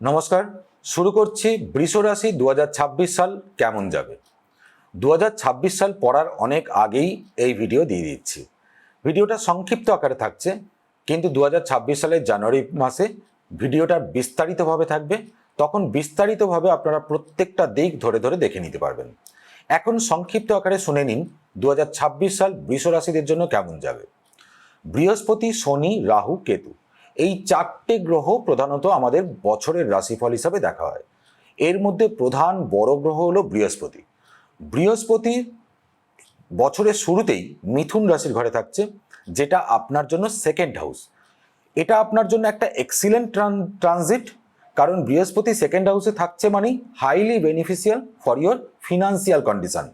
নমস্কার, শুরু করছি বৃষ রাশি দু হাজার ছাব্বিশ সাল কেমন যাবে? দু হাজার ছাব্বিশ সাল পড়ার অনেক আগেই এই ভিডিও দিয়ে দিচ্ছি। ভিডিওটা সংক্ষিপ্ত আকারে থাকছে, কিন্তু দু হাজার ছাব্বিশ সালের জানুয়ারি মাসে ভিডিওটা বিস্তারিতভাবে থাকবে। তখন বিস্তারিতভাবে আপনারা প্রত্যেকটা দিক ধরে ধরে দেখে নিতে পারবেন। এখন সংক্ষিপ্ত আকারে শুনে নিন দু হাজার ছাব্বিশ সাল বৃষ রাশিদের জন্য কেমন যাবে। বৃহস্পতি, শনি, রাহু, কেতু। এই চারটে গ্রহ প্রধানত আমাদের বছরের রাশিফল হিসাবে দেখা হয়। এর মধ্যে প্রধান বড় গ্রহ হলো বৃহস্পতি। বৃহস্পতি বছরের শুরুতেই মিথুন রাশির ঘরে থাকছে, যেটা আপনার জন্য সেকেন্ড হাউস এটা আপনার জন্য একটা এক্সিলেন্ট ট্রানজিট কারণ বৃহস্পতি সেকেন্ড হাউসে থাকছে মানেই highly beneficial for your financial condition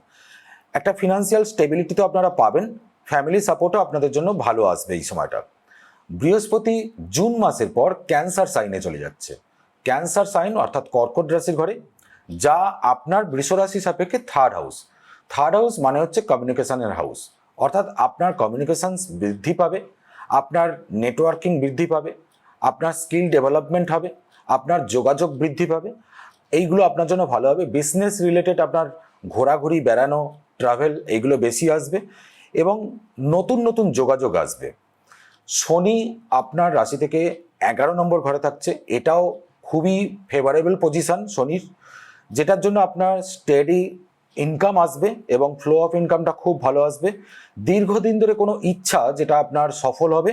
একটা ফিনান্সিয়াল স্টেবিলিটি তো আপনারা পাবেন ফ্যামিলি সাপোর্টও আপনাদের জন্য ভালো আসবে এই সময়টা। বৃহস্পতি জুন মাসের পর ক্যান্সার সাইনে চলে যাচ্ছে। ক্যান্সার সাইন অর্থাৎ কর্কট রাশির ঘরে, যা আপনার বৃষ রাশি সাপেক্ষে থার্ড হাউস থার্ড হাউস মানে হচ্ছে কমিউনিকেশনের হাউস অর্থাৎ আপনার কমিউনিকেশনস বৃদ্ধি পাবে, আপনার নেটওয়ার্কিং বৃদ্ধি পাবে, আপনার স্কিল ডেভেলপমেন্ট হবে, আপনার যোগাযোগ বৃদ্ধি পাবে। এইগুলো আপনার জন্য ভালো হবে। বিজনেস রিলেটেড আপনার ঘোরাঘুরি, বেড়ানো ট্রাভেল এইগুলো বেশি আসবে এবং নতুন নতুন যোগাযোগ আসবে। শনি আপনার রাশি থেকে এগারো নম্বর ঘরে থাকছে। এটাও খুবই ফেভারেবল পজিশন শনির, যেটার জন্য আপনার স্টেডি ইনকাম আসবে এবং ফ্লো অফ ইনকামটা খুব ভালো আসবে। দীর্ঘদিন ধরে কোনো ইচ্ছা যেটা আপনার সফল হবে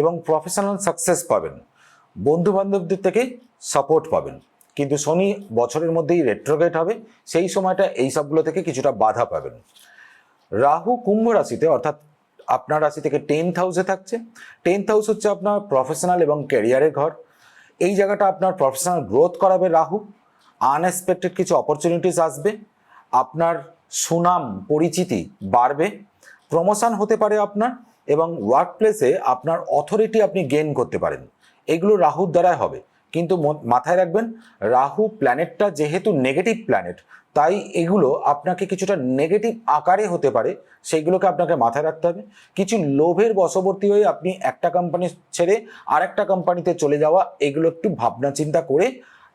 এবং প্রফেশনাল সাকসেস পাবেন। বন্ধু বান্ধবদের থেকে সাপোর্ট পাবেন। কিন্তু শনি বছরের মধ্যেই রেট্রোগেট হবে, সেই সময়টা এই সবগুলো থেকে কিছুটা বাধা পাবেন। রাহু কুম্ভ রাশিতে অর্থাৎ আপনার রাশি থেকে টেন্থ হাউসে থাকছে। টেন্থ হাউস হচ্ছে আপনার প্রফেশনাল এবং ক্যারিয়ারের ঘর। এই জায়গাটা আপনার প্রফেশনাল গ্রোথ করাবে রাহু। আনএক্সপেক্টেড কিছু অপরচুনিটিস আসবে। আপনার সুনাম, পরিচিতি বাড়বে। প্রমোশন হতে পারে আপনার এবং ওয়ার্ক প্লেসে আপনার অথরিটি আপনি গেইন করতে পারেন। এগুলো রাহুর দ্বারাই হবে। কিন্তু মাথায় রাখবেন, রাহু প্ল্যানেটটা যেহেতু নেগেটিভ প্ল্যানেট তাই এগুলো আপনাকে কিছুটা নেগেটিভ আকারে হতে পারে, সেইগুলোকে আপনাকে মাথায় রাখতে হবে। কিছু লোভের বশবর্তী হয়ে আপনি একটা কোম্পানি ছেড়ে আরেকটা কোম্পানিতে চলে যাওয়া, এগুলো একটু ভাবনা চিন্তা করে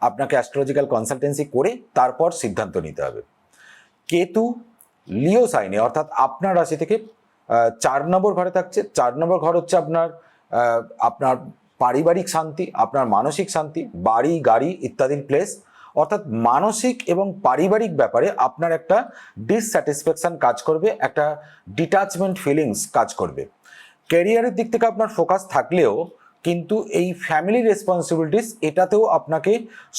আপনাকে অ্যাস্ট্রোলজিক্যাল কনসালটেন্সি করে তারপর সিদ্ধান্ত নিতে হবে। কেতু, লিও সাইনে অর্থাৎ আপনার রাশি থেকে চার নম্বর ঘরে থাকছে। চার নম্বর ঘর হচ্ছে আপনার আপনার পারিবারিক শান্তি, আপনার মানসিক শান্তি, বাড়ি, গাড়ি ইত্যাদির প্লেস অর্থাৎ মানসিক এবং পারিবারিক ব্যাপারে আপনার একটা ডিসস্যাটিসফ্যাকশন কাজ করবে, একটা ডিটাচমেন্ট ফিলিংস কাজ করবে। ক্যারিয়ারের দিক থেকে আপনার ফোকাস থাকলেও কিন্তু এই ফ্যামিলি রেসপন্সিবিলিটিস এটাতেও আপনাকে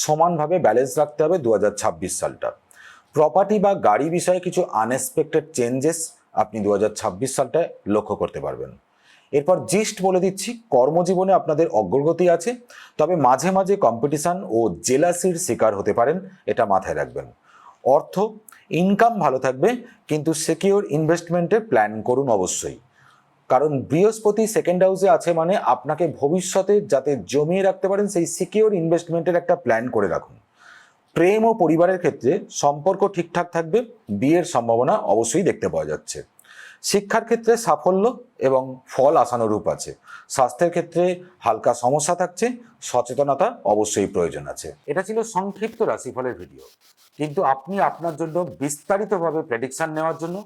সমানভাবে ব্যালেন্স রাখতে হবে দু হাজার ছাব্বিশ সালটা। প্রপার্টি বা গাড়ি বিষয়ে কিছু আনএক্সপেক্টেড চেঞ্জেস আপনি দু হাজার ছাব্বিশ সালটায় লক্ষ্য করতে পারবেন। এরপর জিস্ট বলে দিচ্ছি, কর্মজীবনে আপনাদের অগ্রগতি আছে, তবে মাঝে মাঝে কম্পিটিশন ও জেলাসির শিকার হতে পারেন, এটা মাথায় রাখবেন। অর্থ ইনকাম ভালো থাকবে, কিন্তু সিকিওর ইনভেস্টমেন্টের প্ল্যান করুন অবশ্যই। কারণ বৃহস্পতি সেকেন্ড হাউসে আছে মানে আপনাকে ভবিষ্যতে যাতে জমিয়ে রাখতে পারেন, সেই সিকিওর ইনভেস্টমেন্টের একটা প্ল্যান করে রাখুন। প্রেম ও পরিবারের ক্ষেত্রে সম্পর্ক ঠিকঠাক থাকবে, বিয়ের সম্ভাবনা অবশ্যই দেখতে পাওয়া যাচ্ছে। শিক্ষার ক্ষেত্রে সাফল্য এবং ফল আশানুরূপ আছে। স্বাস্থ্যের ক্ষেত্রে হালকা সমস্যা থাকছে, সচেতনতা অবশ্যই প্রয়োজন আছে। এটা ছিল সংক্ষিপ্ত রাশিফলের ভিডিও। কিন্তু আপনি আপনার জন্য বিস্তারিতভাবে প্রেডিকশন নেওয়ার জন্য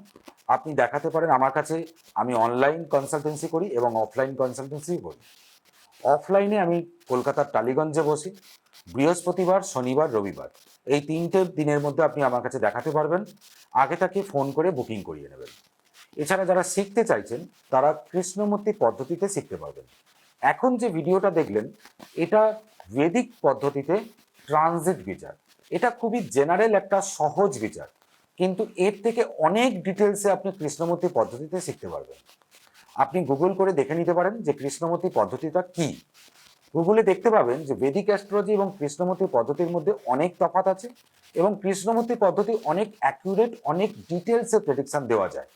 আপনি দেখাতে পারেন আমার কাছে, আমি অনলাইন কনসালটেন্সি করি এবং অফলাইন কনসালটেন্সি করি। অফলাইনে আমি কলকাতার টালিগঞ্জে বসি, বৃহস্পতিবার, শনিবার, রবিবার। এই তিনটে দিনের মধ্যে আপনি আমার কাছে দেখাতে পারবেন, আগে তাকে ফোন করে বুকিং করিয়ে নেবেন। এছাড়া যারা শিখতে চাইছেন, তারা কৃষ্ণমূর্তি পদ্ধতিতে শিখতে পারবেন। এখন যে ভিডিওটা দেখলেন, এটা বেদিক পদ্ধতিতে ট্রানজিট বিচার। এটা খুবই জেনারেল একটা সহজ বিচার। কিন্তু এর থেকে অনেক ডিটেলসে আপনি কৃষ্ণমূর্তি পদ্ধতিতে শিখতে পারবেন। আপনি গুগল করে দেখে নিতে পারেন যে কৃষ্ণমূর্তি পদ্ধতিটা কি। গুগলে দেখতে পাবেন যে বেদিক অ্যাস্ট্রোলজি এবং কৃষ্ণমূর্তি পদ্ধতির মধ্যে অনেক তফাৎ আছে এবং কৃষ্ণমূর্তি পদ্ধতি অনেক অ্যাকুরেট অনেক ডিটেলসে প্রেডিকশন দেওয়া যায়।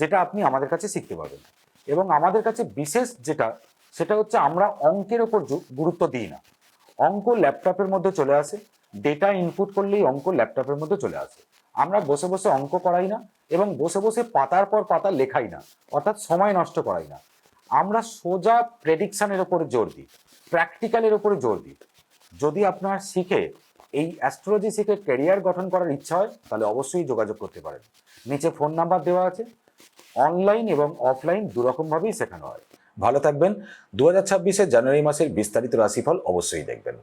যেটা আপনি আমাদের কাছে শিখতে পারবেন। এবং আমাদের কাছে বিশেষ যেটা, সেটা হচ্ছে আমরা অঙ্কের ওপর গুরুত্ব দিই না। অঙ্ক ল্যাপটপের মধ্যে চলে আসে ডেটা ইনপুট করলেই অঙ্ক ল্যাপটপের মধ্যে চলে আসে। আমরা বসে বসে অঙ্ক করাই না এবং বসে বসে পাতার পর পাতা লেখাই না, অর্থাৎ সময় নষ্ট করাই না। আমরা সোজা প্রেডিকশানের ওপরে জোর দিই প্র্যাকটিক্যালের ওপরে জোর দিই। যদি আপনার শিখে, এই অ্যাস্ট্রোলজি শিখে ক্যারিয়ার গঠন করার ইচ্ছা হয়, তাহলে অবশ্যই যোগাযোগ করতে পারেন। নিচে ফোন নাম্বার দেওয়া আছে অনলাইন এবং অফলাইন দুরকমভাবেই শেখানো হয়। ভালো থাকবেন। দু হাজার জানুয়ারি মাসের বিস্তারিত রাশিফল অবশ্যই দেখবেন।